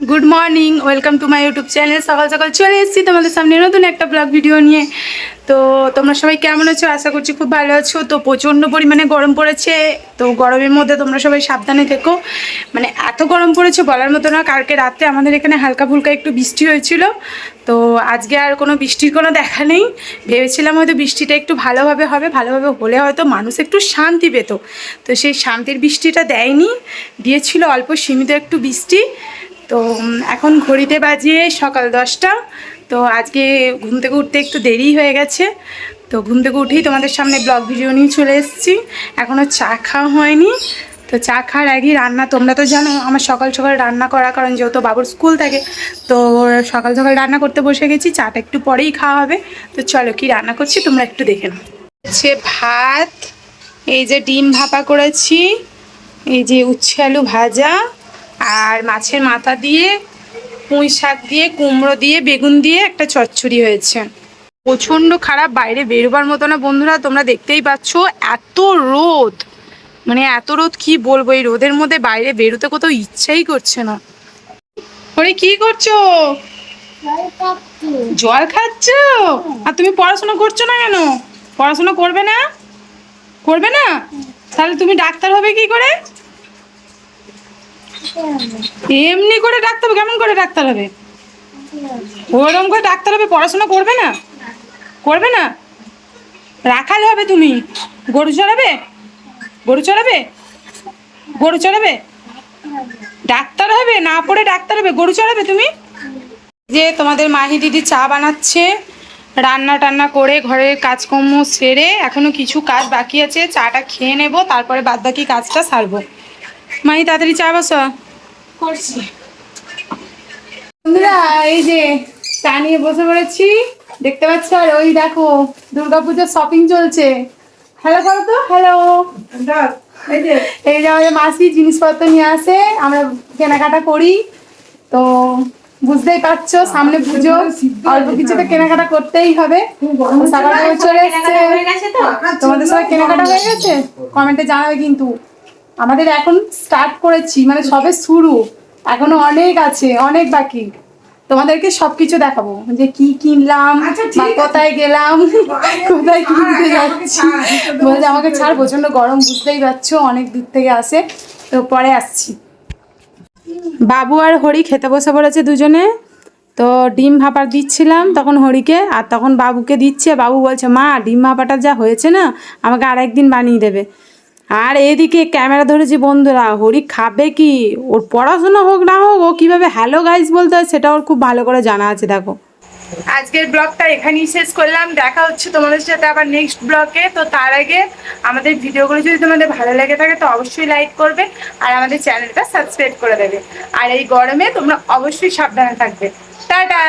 Good morning welcome to my YouTube channel সকাল সকাল চলে এসেছি তোমাদের সামনে নতুন একটা ব্লগ ভিডিও নিয়ে। তো তোমরা সবাই কেমন আছো? আশা করছি খুব ভালো আছো। তো প্রচণ্ড পরিমাণে গরম পড়েছে। তো গরমের মধ্যে তোমরা সবাই সাবধানে থেকো। মানে এত গরম পড়েছে বলার মতো না। কালকে রাতে আমাদের এখানে হালকা ফুলকা একটু বৃষ্টি হয়েছিল। তো আজকে আর কোনো বৃষ্টির কোনো দেখা নেই। ভেবেছিলাম হয়তো বৃষ্টিটা একটু ভালোভাবে হবে। ভালোভাবে হলে হয়তো মানুষ একটু শান্তি পেত। তো সেই শান্তির বৃষ্টিটা দেয়নি। দিয়েছিল অল্প সীমিত একটু বৃষ্টি। তো এখন ঘড়িতে বাজিয়ে সকাল দশটা। তো আজকে ঘুম থেকে উঠতে একটু দেরি হয়ে গেছে। তো ঘুম থেকে উঠেই তোমাদের সামনে ব্লগ ভিডিও নিয়ে চলে এসেছি। এখনও চা খাওয়া হয়নি। তো চা খাওয়ার আগেই রান্না, তোমরা তো জানো আমার সকাল সকাল রান্না করা, কারণ যেহেতু বাবুর স্কুল থাকে, তো সকাল সকাল রান্না করতে বসে গেছি, চাটা একটু পরেই খাওয়া হবে। তো চলো কি রান্না করছি তোমরা একটু দেখে নাও। হচ্ছে ভাত, এই যে ডিম ভাপা করেছি, এই যে উচ্ছে আলু ভাজা আর মাছের মাথা দিয়ে পুঁই শাক দিয়ে কুমড়ো দিয়ে বেগুন দিয়ে একটা চচ্চড়ি হয়েছে। প্রচণ্ড খারাপ বাইরে বেরোবার মতো না বন্ধুরা তোমরা দেখতেই পাচ্ছ এত রোদ। মানে এত রোদ কি বলব এই রোদের মধ্যে বাইরে বেরোতে কোথাও ইচ্ছাই করছে না। ওরে কি করছ? জল খাচ্ছ। আর তুমি পড়াশোনা করছ না কেন? পড়াশোনা করবে না? করবে না? তাহলে তুমি ডাক্তার হবে কি করে? এমনি করে ডাক্তার হবে কেমন করে ডাক্তার হবে? ওরকম করে ডাক্তার হবে, পড়াশোনা করবে না? করবে না? রাখাল হবে তুমি? গরু চড়াবে? গরু চড়াবে? গরু চড়াবে? ডাক্তার হবে? না পড়ে ডাক্তার হবে? গরু চড়াবে তুমি? যে তোমাদের মাহি দিদি চা বানাচ্ছে, রান্না টান্না করে ঘরের কাজকর্ম সেরে এখনও কিছু কাজ বাকি আছে, চাটা খেয়ে নেব, তারপরে বাদ বাকি কাজটা সারবো। মাহি, তাড়াতাড়ি চা বসো। করছি। বন্ধুরা এই যে চা নিয়ে বসে পড়েছি দেখতে পাচ্ছ? আর ওই দেখো দুর্গাপূজার শপিং চলছে। হ্যালো করো তো হ্যালো এই যে আমাদের মাসি জিনিসপত্র নিয়ে আসে আমরা কেনাকাটা করি। তো বুঝতেই পারছ সামনে পুজো অল্প কিছু তো কেনাকাটা করতেই হবে। সকালে চলে এসছে। তোমাদের সবাই কেনাকাটা হয়ে গেছে? কমেন্টে জানাবে কিন্তু। আমাদের এখন স্টার্ট করেছি মানে সবে শুরু। এখনও অনেক আছে অনেক বাকি। তোমাদেরকে সবকিছু দেখাবো যে কি কিনলাম বা কোথায় গেলাম কোথায় কিনতে যাচ্ছি। বলছে আমাকে ছাড় প্রচণ্ড গরম বুঝতেই পারছ অনেক দূর থেকে আসে। তো পরে আসছি। বাবু আর হরি খেতে বসে পড়েছে দুজনে। তো ডিম ভাপার দিচ্ছিলাম তখন হরিকে আর তখন বাবুকে দিচ্ছে বাবু বলছে মা ডিম ভাপাটা যা হয়েছে না আমাকে আর একদিন বানিয়ে দেবে। আর এদিকে ক্যামেরা ধরেছি, বন্ধুরা, হরি খাবে কি? ওর পড়াশোনা হোক না হোক, ও কীভাবে হ্যালো গাইস বলতে হয় সেটা ওর খুব ভালো করে জানা আছে, দেখো। আজকের ব্লগটা এখানেই শেষ করলাম। দেখা হচ্ছে তোমাদের সাথে আবার নেক্সট ব্লগে। তো তার আগে আমাদের ভিডিওগুলো যদি তোমাদের ভালো লেগে থাকে, তো অবশ্যই লাইক করবে আর আমাদের চ্যানেলটা সাবস্ক্রাইব করে দেবে। আর এই গরমে তোমরা অবশ্যই সাবধানে থাকবে। টাটা!